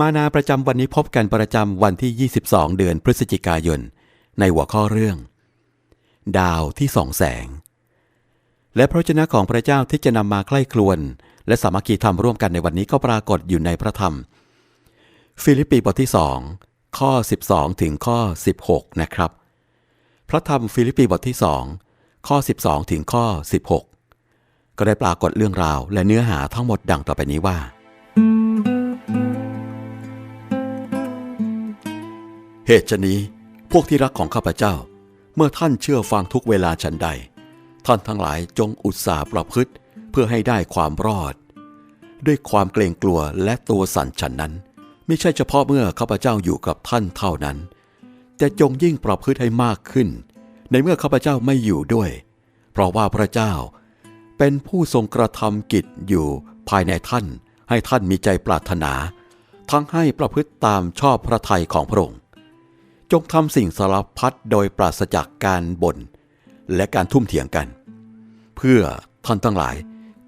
มานาประจำวันนี้พบกันประจำวันที่ 22 เดือนพฤศจิกายน ในหัวข้อเรื่อง ดาวที่ส่องแสง และพระเจ้าของพระเจ้าที่จะนำมาใกล้ครวน และสามัคคีธรรมร่วมกันในวันนี้ก็ปรากฏอยู่ในพระธรรม ฟิลิปปีบทที่ 2 ข้อ 12 ถึงข้อ 16 นะครับ พระธรรมฟิลิปปีบทที่ 2 ข้อ 12 ถึงข้อ 16 ก็ได้ปรากฏเรื่องราวและเนื้อหาทั้งหมดดังต่อไปนี้ว่า เหตุฉนี้พวกที่รักของข้าพเจ้า เมื่อท่านเชื่อฟังทุกเวลาฉันใด ท่านทั้งหลายจงอุตสาห์ประพฤติเพื่อให้ได้ความรอด ด้วยความเกรงกลัวและตัวสั่นฉันนั้น ไม่ใช่เฉพาะเมื่อข้าพเจ้าอยู่กับท่านเท่านั้น แต่จงยิ่งประพฤติให้มากขึ้น ในเมื่อข้าพเจ้าไม่อยู่ด้วย เพราะว่าพระเจ้าเป็นผู้ทรงกระทำกิจอยู่ภายในท่าน ให้ท่านมีใจปรารถนา ทั้งให้ประพฤติตามชอบพระทัยของพระองค์ จงทำสิ่งสารพัดโดยปราศจากการบ่นและการทุ่มเถียงกัน เพื่อท่านทั้งหลาย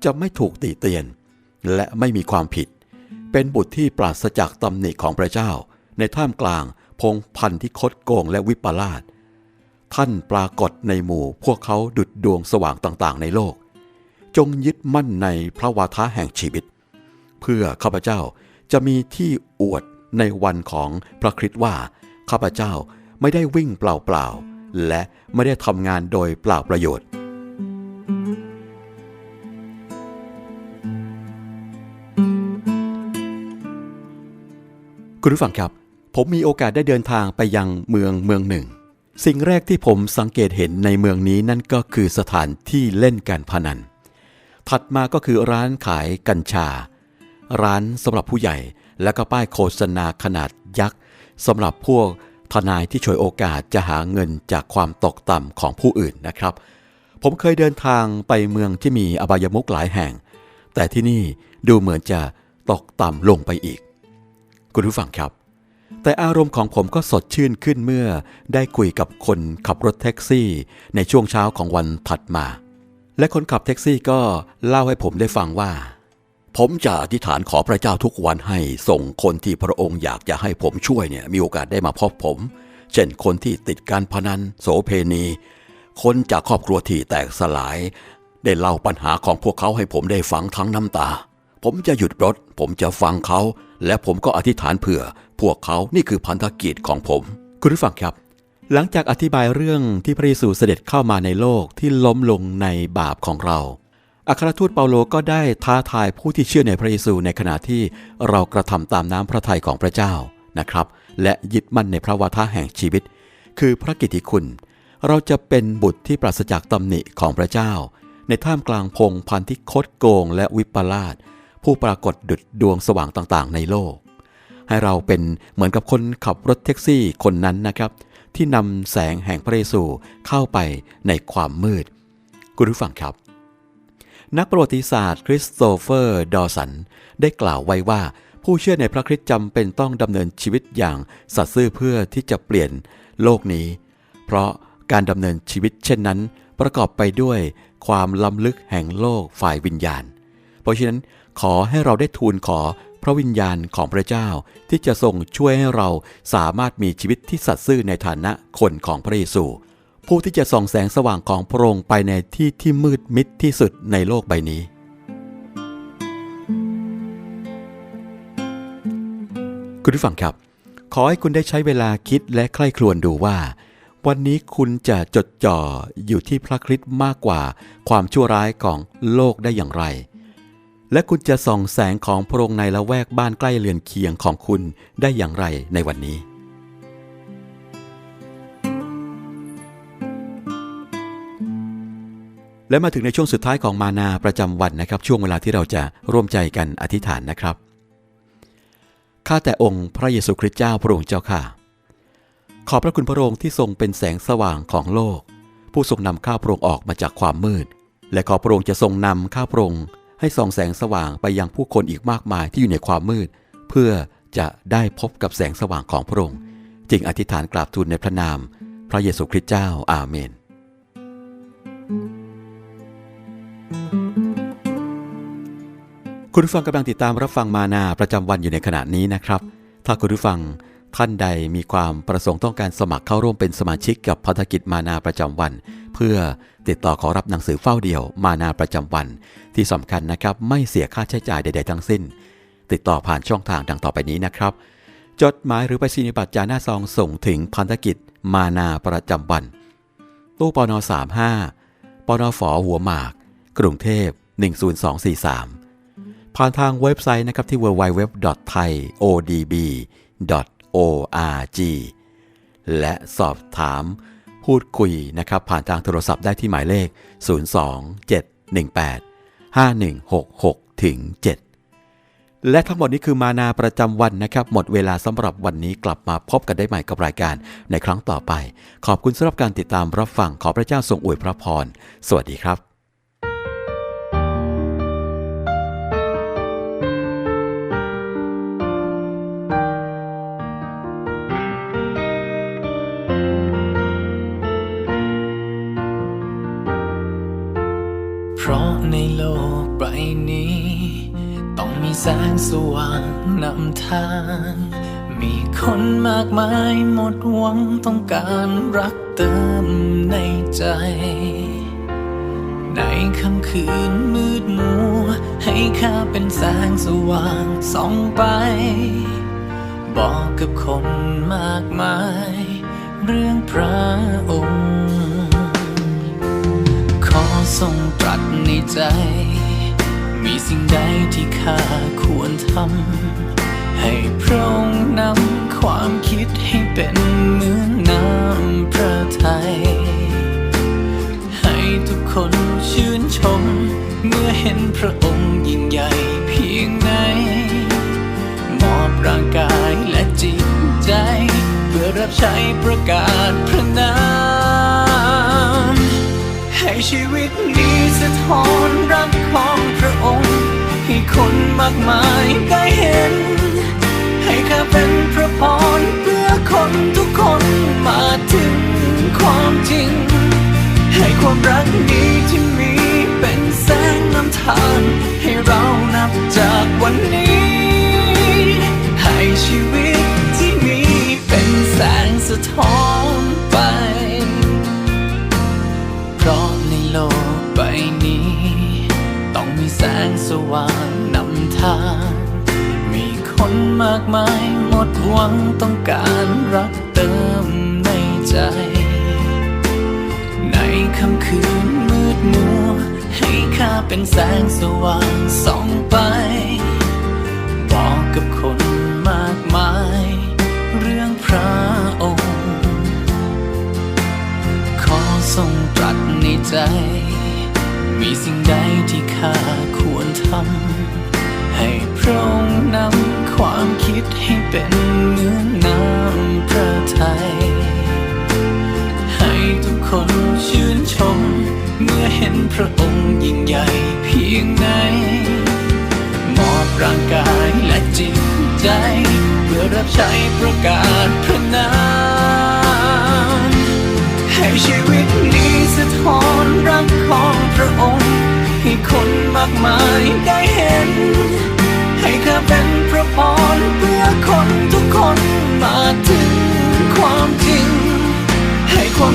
จะไม่ถูกตีเตียน และไม่มีความผิด เป็นบุตรที่ปราศจากตำหนิของพระเจ้า ในท่ามกลางพงพันธุ์ที่คดโกงและวิปลาสท่านปรากฏในหมู่พวกเขาดุดดวงสว่างต่างๆ ในโลก จงยึดมั่นในพระวาทะแห่งชีวิต เพื่อข้าพเจ้าจะมีที่อวดในวันของพระคริสต์ว่า ข้าพเจ้าไม่ได้วิ่งเปล่าๆ และไม่ได้ทำงานโดยเปล่าประโยชน์ คุณผู้ฟังครับ ผมมีโอกาสได้เดินทางไปยังเมืองเมืองหนึ่ง สิ่งแรกที่ผมสังเกตเห็นในเมืองนี้นั่นก็คือสถานที่เล่นการพนัน ถัดมาก็คือร้านขายกัญชา ร้านสำหรับผู้ใหญ่และก็ป้ายโฆษณาขนาดยักษ์ สำหรับพวกทนายที่ฉวยโอกาสจะหาเงินจากความตกต่ำของผู้อื่นนะครับ ผมเคยเดินทางไปเมืองที่มีอบายมุกหลายแห่ง แต่ที่นี่ดูเหมือนจะตกต่ำลงไปอีก คุณผู้ฟังครับ แต่อารมณ์ของผมก็สดชื่นขึ้นเมื่อได้คุยกับคนขับรถแท็กซี่ ในช่วงเช้าของวันถัดมา และคนขับแท็กซี่ก็เล่าให้ผมได้ฟังว่า ผมจะอธิษฐานขอพระเจ้าทุกวันให้ส่งคนที่พระองค์อยากจะให้ผมช่วยเนี่ยมีโอกาสได้มาพบผม เช่นคนที่ติดการพนันโสเพณี คนจากครอบครัวที่แตกสลาย ได้เล่าปัญหาของพวกเขาให้ผมได้ฟังทั้งน้ำตา ผมจะหยุดรถ ผมจะฟังเขา และผมก็อธิษฐานเผื่อ พวกเขานี่คือพันธกิจของผม คุณผู้ฟังครับ หลังจากอธิบายเรื่องที่พระเยซูเสด็จเข้ามาในโลกที่ล้มลงในบาปของเรา อัครทูตเปาโลก็ได้ท้าทายผู้ที่เชื่อในพระเยซูในขณะที่เรากระทำตามน้ำพระทัยของพระเจ้านะครับ และยึดมั่นในพระวาทะแห่งชีวิต คือพระกิตติคุณ เราจะเป็นบุตรที่ปราศจากตำหนิของพระเจ้า ในท่ามกลางพงพันธุ์ที่คดโกงและวิปลาสผู้ปรากฏดุดดวงสว่างต่างๆ ในโลก ให้เราเป็นเหมือนกับคนขับรถแท็กซี่คนนั้นนะครับ ที่นำแสงแห่งพระเยซูเข้าไปในความมืด คุณผู้ฟังครับ นักประวัติศาสตร์คริสโตเฟอร์ดอสัน ได้กล่าวไว้ว่า ผู้เชื่อในพระคริสต์จำเป็นต้องดำเนินชีวิตอย่างสัตย์ซื่อเพื่อที่จะเปลี่ยนโลกนี้ เพราะการดำเนินชีวิตเช่นนั้น ประกอบไปด้วยความล้ำลึกแห่งโลกฝ่ายวิญญาณ เพราะฉะนั้นขอให้เราได้ทูลขอพระวิญญาณของพระเจ้าที่จะทรงช่วยให้เราสามารถมีชีวิตที่สัตย์ซื่อในฐานะคนของพระเยซู ผู้ที่จะส่องแสงสว่างของพระองค์ไปในที่ที่มืดมิดที่สุดในโลกใบนี้ คุณผู้ฟังครับ ขอให้คุณได้ใช้เวลาคิดและใคร่ครวญดูว่า วันนี้คุณจะจดจ่ออยู่ที่พระคริสต์มากกว่าความชั่วร้ายของโลกได้อย่างไร และคุณจะส่องแสงของพระองค์ในละแวกบ้านใกล้เรือนเคียงของคุณได้อย่างไรในวันนี้ และมาถึงในช่วงสุดท้ายของมานาประจำวันนะครับ ช่วงเวลาที่เราจะร่วมใจกันอธิษฐานนะครับข้าแต่องค์พระเยซูคริสต์เจ้าพระองค์เจ้าค่ะ ขอบพระคุณพระองค์ที่ทรงเป็นแสงสว่างของโลก ผู้ทรงนำข้าพระองค์ออกมาจากความมืด และขอพระองค์จะทรงนำข้าพระองค์ให้ส่องแสงสว่างไปยังผู้คนอีกมากมายที่อยู่ในความมืด เพื่อจะได้พบกับแสงสว่างของพระองค์ จึงอธิษฐานกราบทูลในพระนาม พระเยซูคริสต์เจ้าอาเมน คุณผู้ฟังกำลังติดตามรับฟังมานาประจำวันอยู่ในขณะนี้นะครับ ถ้าคุณผู้ฟังท่านใดมีความประสงค์ต้องการสมัครเข้าร่วมเป็นสมาชิกกับพันธกิจมานาประจำวัน เพื่อติดต่อขอรับหนังสือเฝ้าเดี่ยวมานาประจำวัน ที่สำคัญนะครับไม่เสียค่าใช้จ่ายใด ๆ ทั้งสิ้น ติดต่อผ่านช่องทางดังต่อไปนี้นะครับ จดหมายหรือไปรษณียบัตรจาหน้าซองส่งถึงพันธกิจมานาประจำวัน ตู้ปน35ปนฝหัวหมาก กรุงเทพ 10243 ผ่านทางเว็บไซต์นะครับที่ www.thaiodb.org และสอบถามพูดคุยนะครับผ่านทางโทรศัพท์ได้ที่หมายเลข 02718 5166ถึง7และทั้งหมดนี้คือมานาประจำวันนะครับ หมดเวลาสำหรับวันนี้กลับมาพบกันได้ใหม่กับรายการในครั้งต่อไป ขอบคุณสำหรับการติดตามรับฟังขอพระเจ้าทรงอวยพระพร สวัสดีครับ ใบนี้ ต้องมีแสงสว่างนำทาง มีคนมากมายหมดหวังต้องการรักเติมในใจ ในค่ำคืนมืดมัว ให้ข้าเป็นแสงสว่างส่องไป บอกกับคนมากมาย เรื่องพระองค์ ขอทรงตรัสในใจ มีสิ่งใดที่ข้าควรทำ ให้พระองค์นำความคิดให้เป็นเหมือนน้ำพระทัย ให้ทุกคนชื่นชม เมื่อเห็นพระองค์ยิ่งใหญ่เพียงไหนมอบร่างกายและจิตใจ เพื่อรับใช้ประกาศพระนามให้ชีวิตนี้สะท้อนรักของ คนมากมายได้เห็น ให้ข้าเป็นพระพรเพื่อคนทุกคนมาถึงความจริง ให้ความรักนี้ที่มีเป็นแสงนำทาง ให้เรานับจากวันนี้ ให้ชีวิตที่มีเป็นแสงสะท้อน คืนมืดมัว ให้ข้าเป็นแสงสว่างส่องไป บอกกับคนมากมาย เรื่องพระองค์ ขอทรงตรัสในใจ มีสิ่งใดที่ข้าควรทำ ให้พระองค์นำความคิดให้เป็นเหมือน้ำพระทัย คนชื่นชม เมื่อเห็นพระองค์ยิ่งใหญ่เพียงไหนมอบร่างกายและจิตใจ เพื่อรับใช้ประกาศ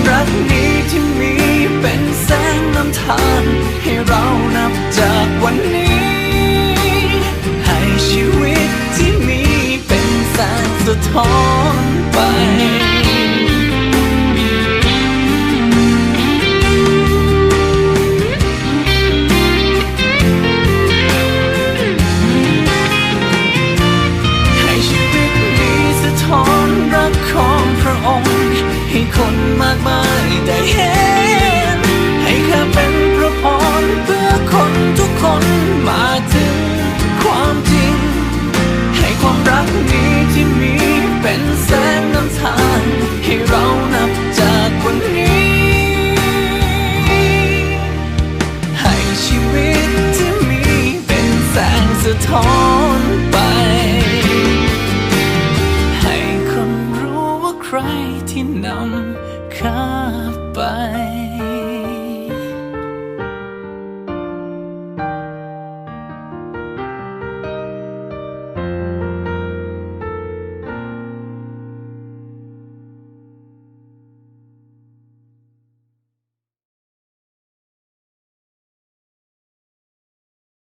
รักนี้